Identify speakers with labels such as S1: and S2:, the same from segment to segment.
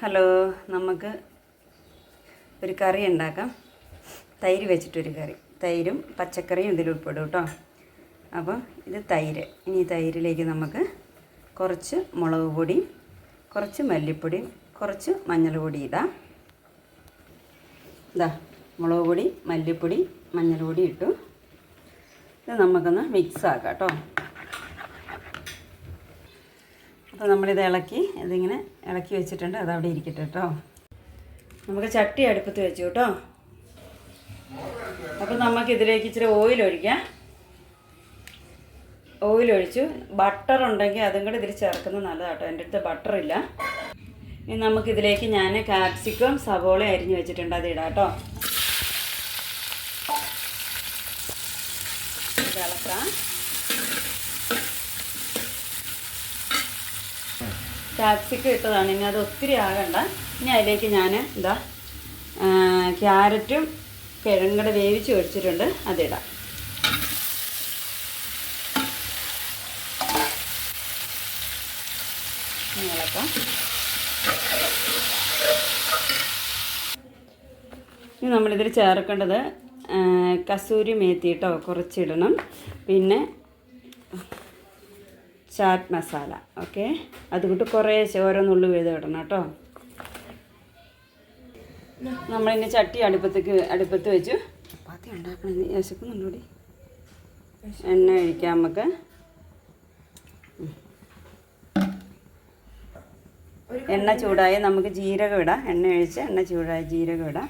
S1: Hello നമുക്ക് ഒരു കറി ഉണ്ടാക്കാം. തൈര് വെച്ചിട്ടൊരു കറി. തൈരും പച്ചക്കറിയും ഇതിൽ ഉൾപ്പെടും കേട്ടോ. അപ്പോൾ ഇത് തൈര്. ഇനി തൈരിലേക്ക് നമുക്ക് കുറച്ച് മുളക് പൊടിയും കുറച്ച് മല്ലിപ്പൊടിയും കുറച്ച് മഞ്ഞൾ പൊടി ഇടാം. ഇതാ മുളക് പൊടി മല്ലിപ്പൊടി മഞ്ഞൾ പൊടി ഇട്ടു. ഇത് നമുക്കൊന്ന് മിക്സ് ആക്കാം കേട്ടോ. അപ്പോൾ നമ്മളിത് ഇളക്കി ഇതിങ്ങനെ ഇളക്കി വെച്ചിട്ടുണ്ട്. അത് അവിടെ ഇരിക്കട്ടെ കേട്ടോ നമുക്ക് ചട്ടി അടുപ്പത്ത് വെച്ചു കേട്ടോ അപ്പോൾ നമുക്ക് ഇതിലേക്ക് ഇച്ചിരി ഓയിൽ ഒഴിക്കാം. ഓയിൽ ഒഴിച്ചു. ബട്ടർ ഉണ്ടെങ്കിൽ അതും കൂടെ ഇതിൽ ചേർക്കുന്നത് നല്ലതാട്ടോ എന്റെ അടുത്ത് ബട്ടർ ഇല്ല. ഇനി നമുക്കിതിലേക്ക് ഞാൻ കാപ്സിക്കം സവോള അരിഞ്ഞ് വെച്ചിട്ടുണ്ട്. അത് ഇടാം കേട്ടോ ഇളക്കാം. ക്യാപ്സിക്കം ഇട്ടതാണ്. ഇനി അത് ഒത്തിരി ആകണ്ട. ഇനി അതിലേക്ക് ഞാൻ എന്താ ക്യാരറ്റും കിഴങ്ങടെ വേവിച്ച് ഒഴിച്ചിട്ടുണ്ട്. അതിടാം. ഇളക്കാം. ഇനി നമ്മളിതിൽ ചേർക്കേണ്ടത് കസൂരി മേത്തിയിട്ടോ കുറച്ചിടണം. പിന്നെ ചാറ്റ് മസാല ഓക്കെ? അതുകൊണ്ട് കുറേ നുള്ളു വീതം ഇടണം കേട്ടോ. നമ്മളിനി ചട്ടി അടുപ്പത്തേക്ക് അടുപ്പത്ത് വെച്ചു. ചപ്പാത്തി ഉണ്ടാക്കണം വിശക്കുന്നുണ്ടോടി എണ്ണ ഒഴിക്കാം നമുക്ക്. എണ്ണ ചൂടായി നമുക്ക് ജീരകം ഇടാം. എണ്ണ ഒഴിച്ച് എണ്ണ ചൂടായി ജീരകം ഇടാം.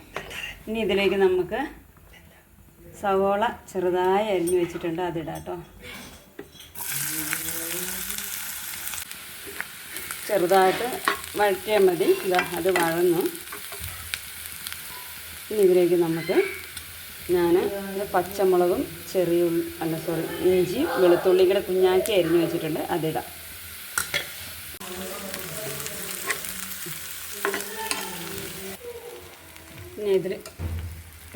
S1: ഇനി ഇതിലേക്ക് നമുക്ക് സവോള ചെറുതായി അരിഞ്ഞു വെച്ചിട്ടുണ്ട് അതിടാം കേട്ടോ. ചെറുതായിട്ട് വഴറ്റിയാൽ മതി. ഇതാ അത് വഴന്നു. ഇനി ഇതിലേക്ക് നമുക്ക് ഞാൻ പച്ചമുളകും ചെറിയ അല്ല സോറി ഇഞ്ചി വെളുത്തുള്ളി കൂടെ കുഞ്ഞാക്കി അരിഞ്ഞു വെച്ചിട്ടുണ്ട്. അതിടാം പിന്നെ ഇതിൽ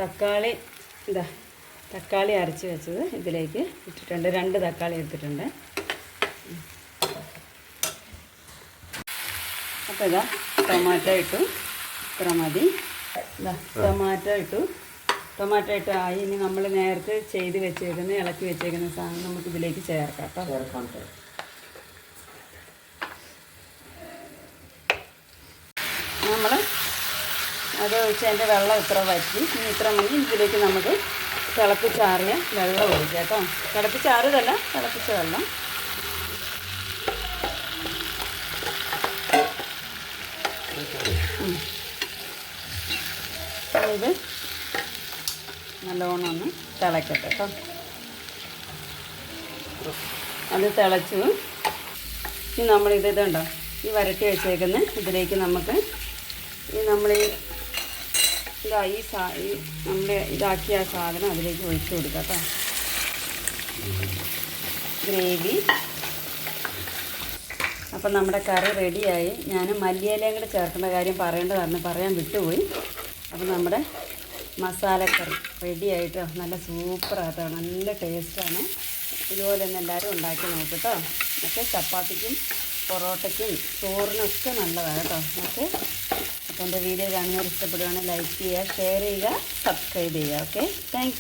S1: തക്കാളി ഇതാ തക്കാളി അരച്ച് വെച്ചത് ഇതിലേക്ക് ഇട്ടിട്ടുണ്ട്. രണ്ട് തക്കാളി എടുത്തിട്ടുണ്ട്. ഇതാ ടൊമാറ്റോ ഇട്ടു. ഇത്ര മതി. ടൊമാറ്റോ ഇട്ടു. ടൊമാറ്റോ ഇട്ട് ആയി. ഇനി നമ്മൾ നേരത്തെ ചെയ്ത് വെച്ചേക്കുന്ന ഇളക്കി വെച്ചേക്കുന്ന സാധനം നമുക്ക് ഇതിലേക്ക് ചേർക്കാം കേട്ടോ. നമ്മൾ അത് ഒഴിച്ച് അതിന്റെ വെള്ളം ഇത്ര വറ്റി. ഇനി ഇത്ര മതി. ഇതിലേക്ക് നമുക്ക് തിളപ്പിച്ചാറിയ വെള്ളം ഒഴിക്കാം കേട്ടോ. തിളപ്പിച്ചാറിയതല്ല തിളപ്പിച്ച വെള്ളം. ഇത് നല്ലോണം ഒന്ന് തിളക്കട്ടെ കേട്ടോ. അത് തിളച്ചു ഇനി നമ്മളിത് ഇതുണ്ടോ? ഈ വരട്ടി വെച്ചേക്കുന്ന ഇതിലേക്ക് നമുക്ക് ഈ നമ്മൾ ഇതാ ഈ സാ ഈ നമ്മൾ ഇതാക്കിയ ആ സാധനം അതിലേക്ക് ഒഴിച്ചു കൊടുക്കാം കേട്ടോ. ഗ്രേവി. അപ്പം നമ്മുടെ കറി റെഡിയായി ഞാൻ മല്ലിയിലയും കൂടെ ചേർക്കേണ്ട കാര്യം പറയേണ്ടതാണ് പറയാൻ വിട്ടുപോയി. അപ്പം നമ്മുടെ മസാലക്കറി റെഡിയായിട്ടോ നല്ല സൂപ്പറാട്ടോ നല്ല ടേസ്റ്റാണ്. ഇതുപോലെ തന്നെ എല്ലാവരും ഉണ്ടാക്കി നോക്കട്ടോ മറ്റേ ചപ്പാത്തിക്കും പൊറോട്ടയ്ക്കും ചോറിനൊക്കെ നല്ലതാണ് കേട്ടോ ഓക്കെ? അപ്പോൾ എന്റെ വീഡിയോ കാണുന്നവർ ഇഷ്ടപ്പെടുകയാണെങ്കിൽ ലൈക്ക് ചെയ്യുക ഷെയർ ചെയ്യുക സബ്സ്ക്രൈബ് ചെയ്യുക. ഓക്കെ? താങ്ക്